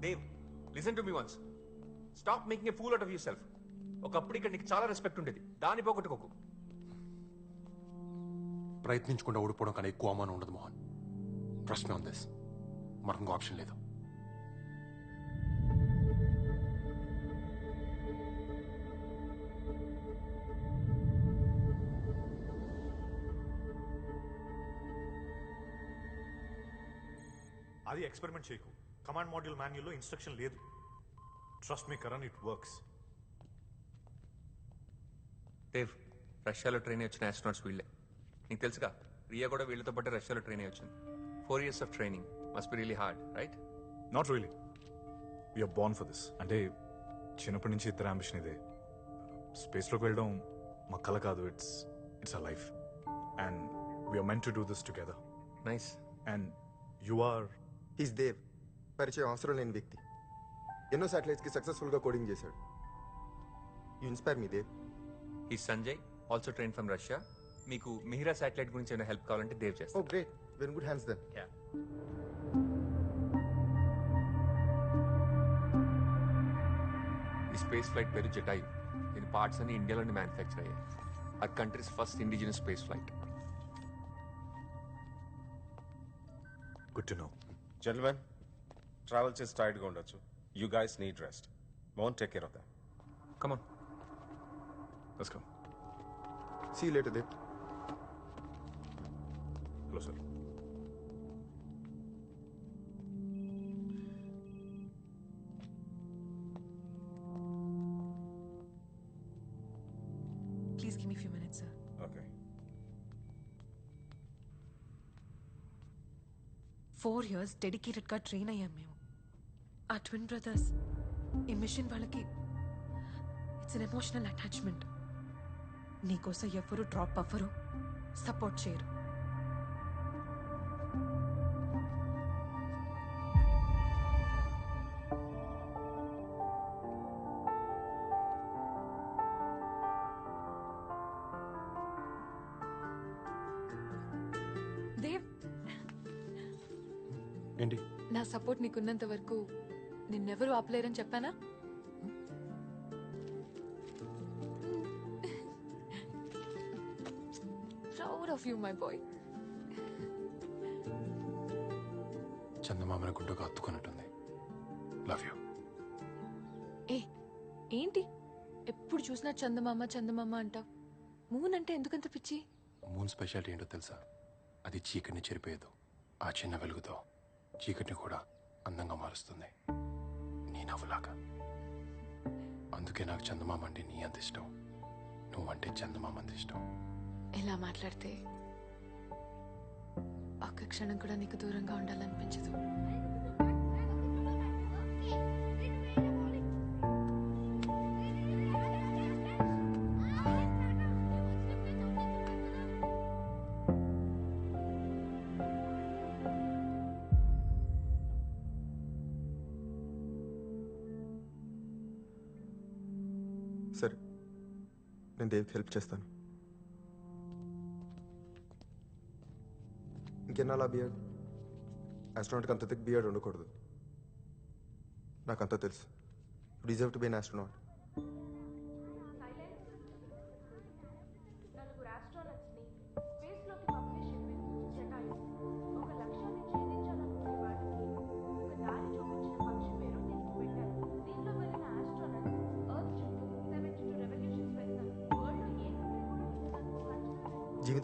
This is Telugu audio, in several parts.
Dev listen to me once stop making a fool out of yourself ఒకప్పుడు ఇక్కడ నీకు చాలా రెస్పెక్ట్ ఉండేది. దాన్ని పోగొట్టుకోకు. ప్రయత్నించకుండా ఓడిపోవడం కన్నా ఎక్కువ అవమానం ఉండదు Mohan. Trust me on this మనకు ఇంకో ఆప్షన్ లేదు. అది ఎక్స్పెరిమెంట్ చేయకు. కమాండ్ మాడ్యూల్ మాన్యుల్లో ఇన్స్ట్రక్షన్ లేదు. Trust me Karan it works Dev రష్యాలో ట్రైన్ వచ్చిన ఆస్ట్రోనాట్స్ వీళ్ళే. నీకు తెలుసుగా రియా కూడా వీళ్ళతో పాటు రష్యాలో ట్రైన్ వచ్చింది. Four years of training must be really hard right not really we're born for this అంటే చిన్నప్పటి నుంచి ఇద్దరు అంబిషన్ ఇదే. స్పేస్లోకి వెళ్ళడం మా కల కాదు. It's it's a life and we're meant to do this together nice and you are is Dev పరిచయం అవసరం లేని వ్యక్తి. ఎన్నో శాటిలైట్స్కి సక్సెస్ఫుల్గా కోడింగ్ చేశాడు. యూ ఇన్స్పైర్ మీ దేవ్ ఈ Sanjay also train from Russia మీకు మిహిరా శాటిలైట్ గురించి ఏమైనా హెల్ప్ కావాలంటే దేవ్ ఓ చేస్తాను great when good hands then Yeah. ఈ స్పేస్ ఫ్లైట్ పేరు జటాయు దీని పార్ట్స్ అన్ని ఇండియాలోనే మ్యానుఫ్యాక్చర్ అయ్యాయి. ఆ country's first indigenous space flight good to know gentlemen travel చేసి టైర్డ్గా ఉండొచ్చు. You guys need rest won't take care of them come on let's come see later Dev hello sir Please give me a few minutes, sir. Okay four years డెడికేటెడ్గా ట్రైన్ అయ్యాం మేము ఆ ట్విన్ బ్రదర్స్ ఈ మిషన్ వాళ్ళకి ఇట్స్ అన్ ఎమోషనల్ అటాచ్మెంట్ నీకోసం ఎవరు డ్రాప్ అవ్వరు సపోర్ట్ చేయరు. ఏంటి? నా సపోర్ట్ నీకున్నంత వరకు నిన్నెవరు ఆపలేరని చెప్పానా? Proud of you my boy చందమామని గుండెగా హత్తుకున్నట్టుంది లవ్ యూ ఏ ఏంటి? ఎప్పుడు చూసినా చందమామ చందమామ అంటావు మూన్ అంటే ఎందుకంత పిచ్చి? మూన్ స్పెషాలిటీ ఏంటో తెలుసా? అది చీకటిని చెరిపేయదు ఆ చిన్న వెలుగుతో. చీకటిని కూడా అందంగా మారుస్తుంది. నవ్వులాగా అందుకే నాకు చందమామ అంటే నీ అంత ఇష్టం. నువ్వంటే చందమామ అంత ఇష్టం. ఇలా మాట్లాడితే ఒక్క క్షణం కూడా నీకు దూరంగా ఉండాలనిపించదు. నేను హెల్ప్ చేస్తాను. ఇంకెన్నాలా బియర్డ్? ఆస్ట్రోనాట్కి అంత థిక్ బియర్డ్ ఉండకూడదు. నాకు అంత తెలుసు. Deserve to be an astronaut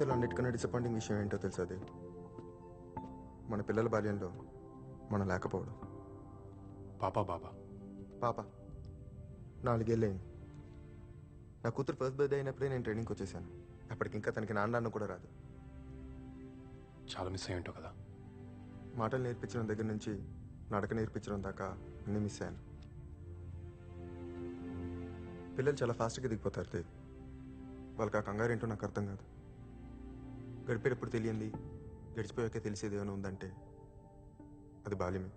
జీవితంలో అన్నిటికన్నా డిసప్పాయింటింగ్ విషయం ఏంటో తెలుసా దేవ్ మన పిల్లల బాల్యంలో మనం లేకపోవడం. పాపా బాబా? పాప. నాలుగేళ్ళైంది నా కూతురు ఫస్ట్ బర్త్డే అయినప్పుడే నేను ట్రైనింగ్కి వచ్చేసాను. అప్పటికి ఇంకా తనకి నాన్న కూడా రాదు. చాలా మిస్ అయ్యి ఉంటావు కదా? మాటలు నేర్పించడం దగ్గర నుంచి నడక నేర్పించడం దాకా అన్నీ మిస్ అయ్యాను. పిల్లలు చాలా ఫాస్ట్గా దిగిపోతారు లేదు వాళ్ళకి ఆ కంగారు ఏంటో నాకు అర్థం కాదు. గడిపేటప్పుడు తెలియంది గడిచిపోయాక తెలిసేది ఏమైనా ఉందంటే అది బాల్యమే.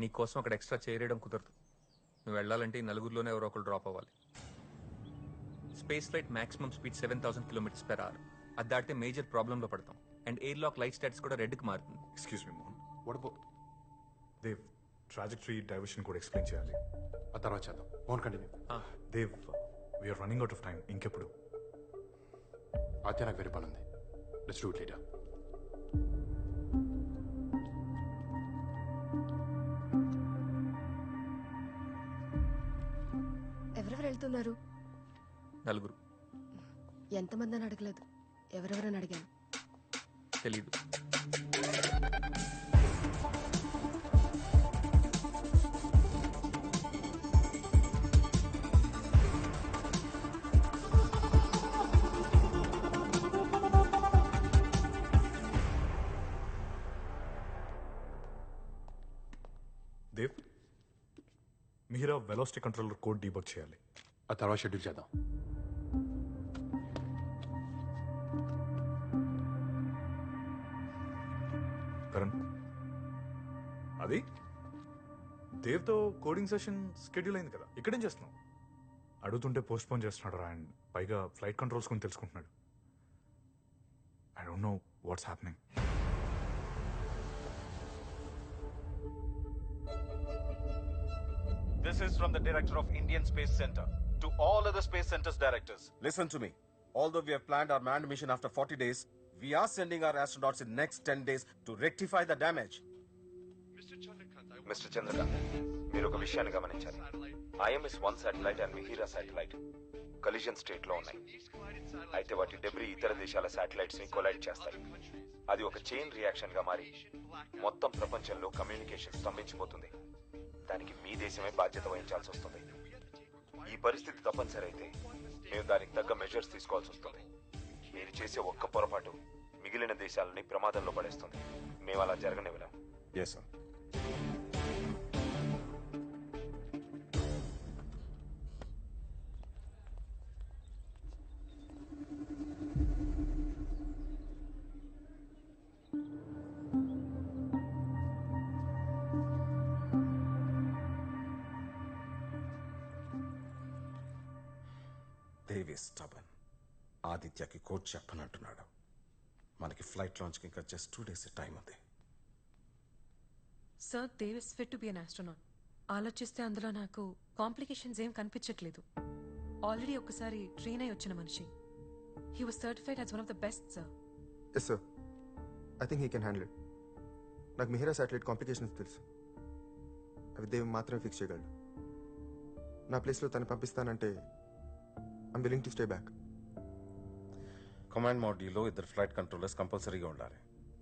నీ కోసం అక్కడ ఎక్స్ట్రా చేయడం కుదరదు. నువ్వు వెళ్ళాలంటే ఈ నలుగురిలోనే ఎవరో ఒకరు డ్రాప్ అవ్వాలి. Space flight maximum speed seven thousand kilometres per hour అది దాటితే మేజర్ ప్రాబ్లంలో పడతాం. And airlock light stats కూడా రెడ్కి మారుతుంది. Excuse me Mohan. వడపో Dev trajectory diversion కూడా ఎక్స్ప్లెయిన్ చేయాలి. ఆ తర్వాత చేద్దాం. Mohan continue Dev we're running out of time ఇంకెప్పుడు? ఆద్య నాకు వేరే పని ఉంది లెట్స్ డూ ఇట్ లేటర్ వెళ్తున్నారు నలుగురు. ఎంతమంది అని అడగలేదు. ఎవరెవరని అడిగాను? తెలీదు. Dev Meera velocity controller code debug చేయాలి. ఆ తర్వాత షెడ్యూల్ చేద్దాం. కరణ్ అది? దేవ్తో కోడింగ్ సెషన్ స్కెడ్యూల్ అయింది కదా ఇక్కడేం చేస్తున్నావు? అడుగుతుంటే పోస్ట్ పోన్ చేస్తున్నాడు రా అండ్ పైగా ఫ్లైట్ కంట్రోల్స్ గురించి తెలుసుకుంటున్నాడు. I don't know what's happening This is from the director of Indian Space Center. To all other space centers directors. Listen to me. Although we have planned our manned mission after 40 days, we are sending our astronauts in next 10 days to rectify the damage. Mister Chandrakant మీరు ఒక విషయాన్ని గమనించాలి IMS one satellite and Mihira satellite collision స్టేట్లో ఉన్నాయి అయితే వాటి డెబ్రీ ఇతర దేశాల శాటిలైట్స్ని కొలైడ్ చేస్తాయి అది ఒక చైన్ రియాక్షన్గా మారి మొత్తం ప్రపంచంలో కమ్యూనికేషన్ స్తంభించిపోతుంది దానికి మీ దేశమే బాధ్యత వహించాల్సి వస్తుంది ఈ పరిస్థితి తప్పనిసరి అయితే మేము దానికి తగ్గ మెజర్స్ తీసుకోవాల్సి వస్తుంది. మీరు చేసే ఒక్క పొరపాటు మిగిలిన దేశాలని ప్రమాదంలో పడేస్తుంది. మేము అలా జరగనివ్వలేం. Yes, sir. ఆదిత్యకి కోచ్ చెప్పనంటున్నాడు. మనకి ఫ్లైట్ లాంచ్కి ఇంకా జస్ట్ టూ డేస్ టైం ఉంది. Sir Dev is fit to be an astronaut ఆలోచిస్తే అందులో నాకు కాంప్లికేషన్స్ ఏం కనిపించట్లేదు. ఆల్రెడీ ఒకసారి ట్రైన్ అయి వచ్చిన మనిషి. He was certified as one of the best sir yes sir I think he can handle it నాకు మిహిరా శాటిలైట్ కాంప్లికేషన్స్ తెలుసు. అవి దేవ్ మాత్రమే ఫిక్స్ చేయగలడు. నా ప్లేస్లో తను పంపిస్తానంటే I'm willing to stay back command మాడ్యూల్లో ఇద్దరు ఫ్లైట్ కంట్రోలర్స్ కంపల్సరీగా ఉండాలి.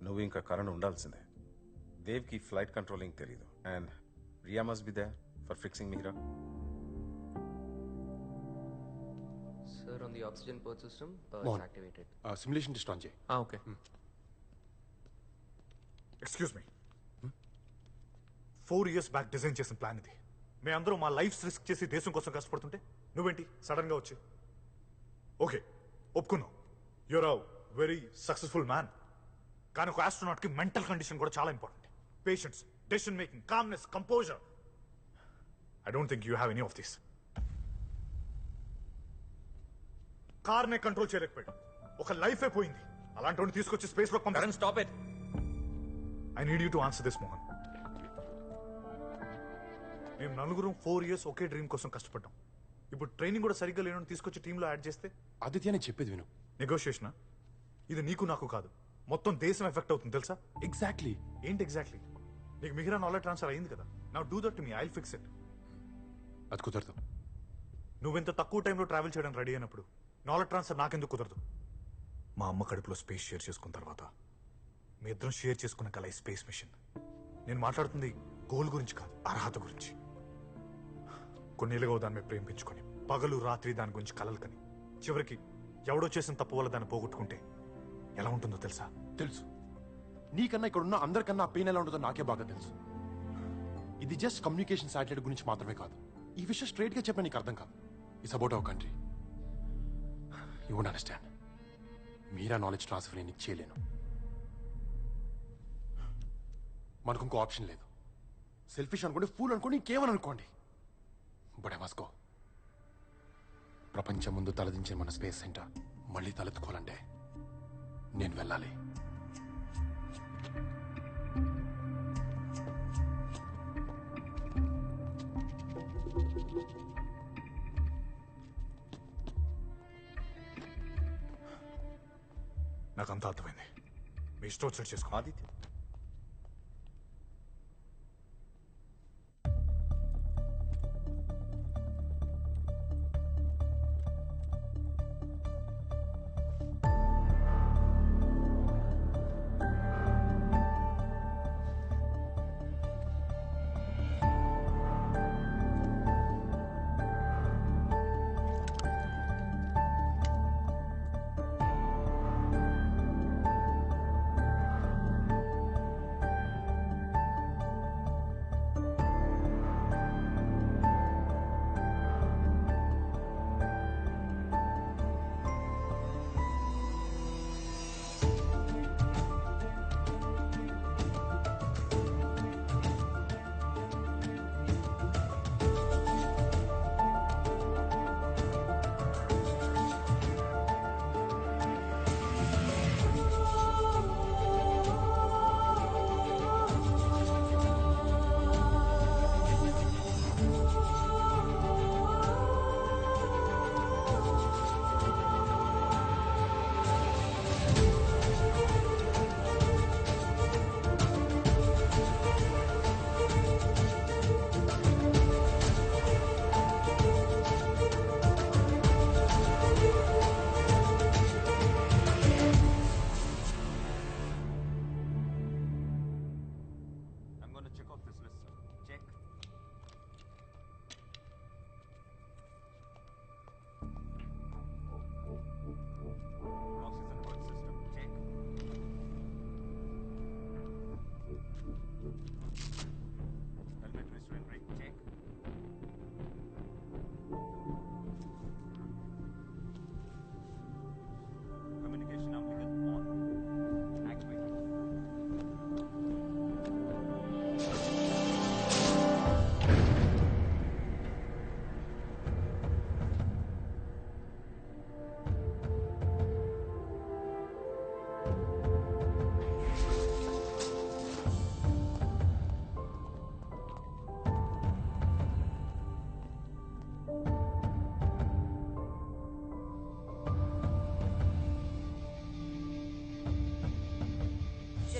నువ్వు ఇంకా కరణ్ ఉండాల్సిందే. దేవ్కి ఫ్లైట్ కంట్రోలింగ్ తెలీదు. And Riya must be there for fixing Meera Sir, on the oxygen port system, uh, Mohan. activated. Simulation test on చేయి okay excuse me four years back design చేసిన ప్లాన్ ఇది. మేమందరం మా లైఫ్స్ రిస్క్ చేసి దేశం కోసం కష్టపడుతుంటే నువ్వేంటి? సడన్గా వచ్చి. ఓకే ఒప్పుకున్నావు. You're a very successful man కానీ ఒక ఆస్ట్రోనాట్కి మెంటల్ కండిషన్ కూడా చాలా important patience decision making calmness composure I don't think you have any of this కార్నే control చేయలేకపోయాడు. ఒక లైఫే పోయింది. అలాంటి వాడిని తీసుకొచ్చి స్పేస్లో పంపారు stop it I need you to answer this Mohan మేము నలుగురం ఫోర్ ఇయర్స్ ఒకే డ్రీమ్ కోసం కష్టపడ్డాం. ఇప్పుడు ట్రైనింగ్ కూడా సరిగ్గా లేనని తీసుకొచ్చి టీంలో యాడ్ చేస్తే ఆదిత్య నేను చెప్పేది విను. నెగోషియేషన్ ఇది నీకు నాకు కాదు. మొత్తం దేశం ఎఫెక్ట్ అవుతుంది తెలుసా? ఎగ్జాక్ట్లీ ఏంటి ఎగ్జాక్ట్లీ నీకు మిగిలిన నాలెడ్జ్ ట్రాన్స్ఫర్ అయింది కదా. నా do that me I fix it అది కుదరదు. నువ్వెంత తక్కువ టైంలో ట్రావెల్ చేయడానికి రెడీ అయినప్పుడు నాలెడ్జ్ ట్రాన్స్ఫర్ నాకెందుకు కుదరదు? మా అమ్మ కడుపులో స్పేస్ షేర్ చేసుకున్న తర్వాత మీ ఇద్దరం షేర్ చేసుకున్న కల స్పేస్ మిషన్ నేను మాట్లాడుతుంది గోల్ గురించి కాదు అర్హత గురించి. కొన్నేళ్ళుగా దాని మీద ప్రేమించుకొని పగలు రాత్రి దాని గురించి కలలు కని చివరికి ఎవడో చేసిన తప్పు వల్ల దాన్ని పోగొట్టుకుంటే ఎలా ఉంటుందో తెలుసా? తెలుసు. నీకన్నా ఇక్కడ ఉన్న అందరికన్నా ఆ పెయిన్ ఎలా ఉంటుందో నాకే బాగా తెలుసు. ఇది జస్ట్ కమ్యూనికేషన్ శాటిలైట్ గురించి మాత్రమే కాదు. ఈ విషయం స్ట్రైట్గా చెప్పిన నీకు అర్థం కాదు. It's about our country you won't understand Meera knowledge transfer నేను నీకు చేయలేను మనకు ఇంకో ఆప్షన్ లేదు. సెల్ఫిష్ అనుకోండి ఫూల్ అనుకోండి ఇంకేమని అనుకోండి? బట్ ఐ మస్కో ప్రపంచం ముందు తలదించిన మన స్పేస్ సెంటర్. మళ్ళీ తలెత్తుకోవాలంటే నేను వెళ్ళాలి. నాకు అంతా అర్థమైంది. మీ ఇష్టం వచ్చినట్టు చేసుకో. Aditya.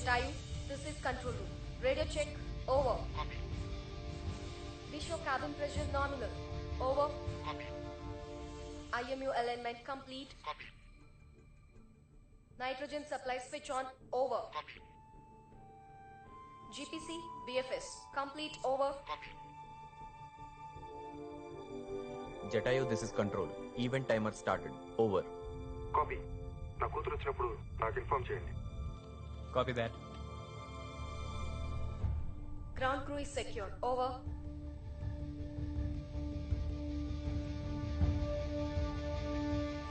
Jatayu, this is control room. Radio check. Over. We show cabin pressure nominal. Over. IMU alignment complete. Nitrogen supply switch on. Over. GPC, BFS, complete. Over. Jatayu this is control event timer started over copy నా కూతురు వచ్చినప్పుడు నాకు ఇన్ఫార్మ్ చేయండి Copy that. Ground crew is secure. Over.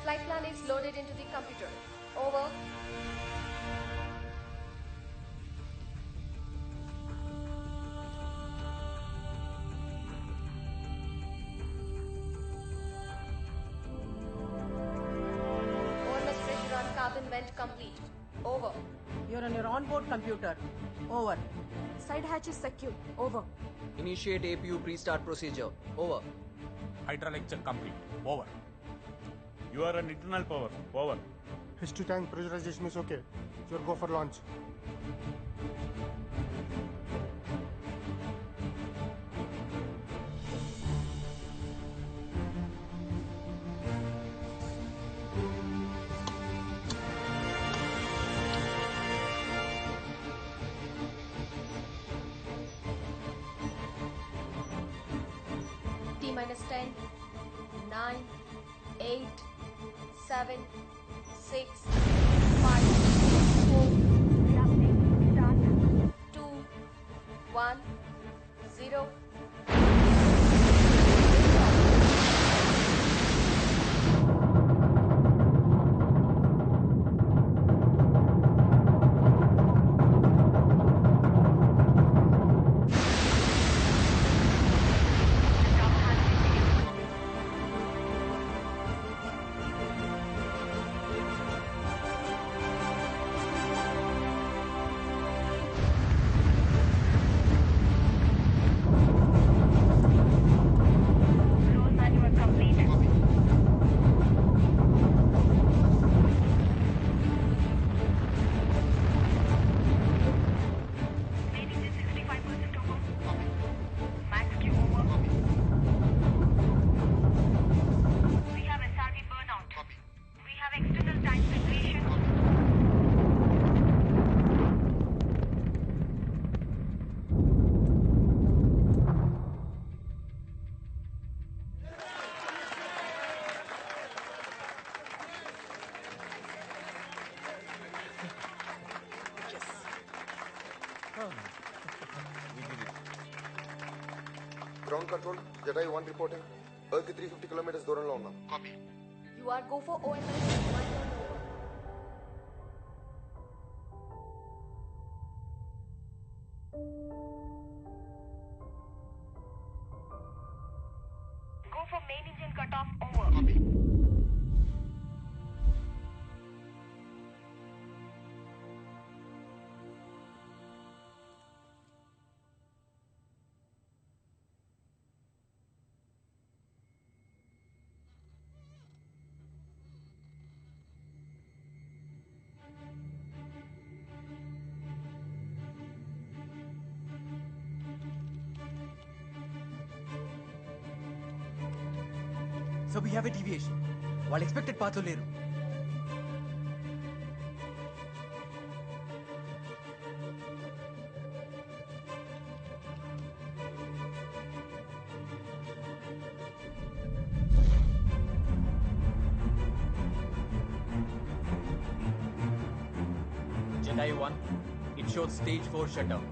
Flight plan is loaded into the computer. Over. Complete. Over. You're on your onboard computer. Over. Side hatch is secure. Over. Initiate APU pre-start procedure. Over. Hydraulic check complete. Over. You are an internal power. Over. History tank pressurization is okay. Your go for launch. Ground control Jatayu one reporting earth three fifty kilometres దూరంలో ఉన్నాం You are go for OMS. So we have a deviation వాళ్ళు ఎక్స్పెక్టెడ్ పాత్రలో లేరు Jatayu one it shows stage four shut down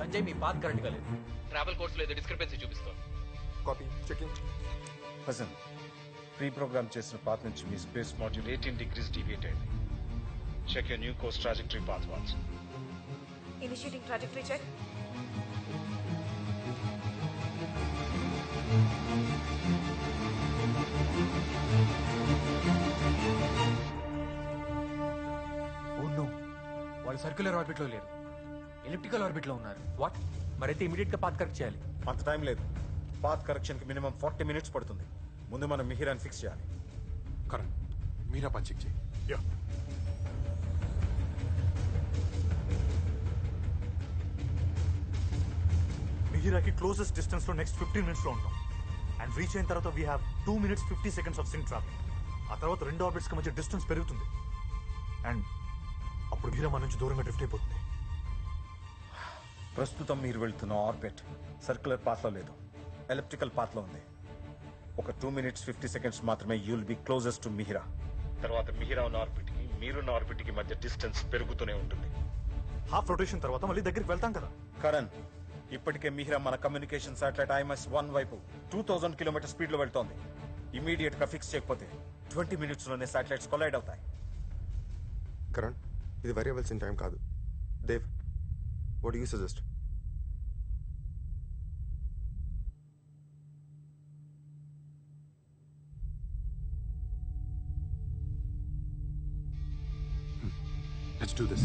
Sanjay me path కరెక్ట్గా లేదు. ట్రావెల్ కోర్స్లో ఏదో డిస్క్రిపెన్సీ చూపిస్తాం. Copy checking Hasan preprogram చేసిన పాత్ నుంచి మీ space module eighteen degrees deviate అయింది. Check you new course trajectory path trajectory check. Oh no వాళ్ళు సర్క్యులర్ ఆర్బిట్లో లేరు ఎలిప్టికల్ ఆర్బిట్లో ఉన్నారు. వాట్ మరైతే ఇమీడియట్గా పాత్ కరెక్ట్ చేయాలి. అంత టైం లేదు. పాత్ కరెక్షన్కి మినిమం ఫార్టీ మినిట్స్ పడుతుంది. ముందు మనం మిహిరాన్ ఫిక్స్ చేయాలి. కరణ్ మీరా పని చెక్ చేయి. యా. మిహిరాకి క్లోజెస్ట్ డిస్టెన్స్లో నెక్స్ట్ ఫిఫ్టీన్ మినిట్స్లో ఉంటాం. అండ్ రీచ్ అయిన తర్వాత we have two minutes fifty seconds of sync travel ఆ తర్వాత రెండు ఆర్బిట్స్కి మధ్య డిస్టెన్స్ పెరుగుతుంది. అండ్ అప్పుడు మిహిరా మన నుంచి దూరంగా డ్రిఫ్ట్ అయిపోతుంది. ప్రస్తుతం మీరు వెళ్తున్న ఆర్బిట్ సర్క్యులర్ పాత్లో లేదు. ఎలక్ట్రికల్ పాత్లో ఉంది. ఒక టూ మినిట్స్ ఫిఫ్టీ సెకండ్స్ మాత్రమే you'll be closest to Mihira తర్వాత మిహిరా ఉన్న ఆర్బిట్కి మీరున్న ఆర్బిట్కి మధ్య డిస్టెన్స్ పెరుగుతూనే ఉంటుంది. హాఫ్ రొటేషన్ తర్వాత మళ్ళీ దగ్గరికి వెళ్తాం కదా. కరణ్ ఇప్పటికే మిహిరా మన కమ్యూనికేషన్ సాటిలైట్ ఐఎంఎస్ వన్ వైపు టూ థౌసండ్ కిలోమీటర్ స్పీడ్లో వెళ్తోంది. ఇమీడియట్గా ఫిక్స్ చేయకపోతే ట్వంటీ మినిట్స్లోనే సాటిలైట్స్ కొలైడ్ అవుతాయి. కరణ్ ఇది వరి అవ్వాల్సిన టైం కాదు. Dev what you suggest let's do this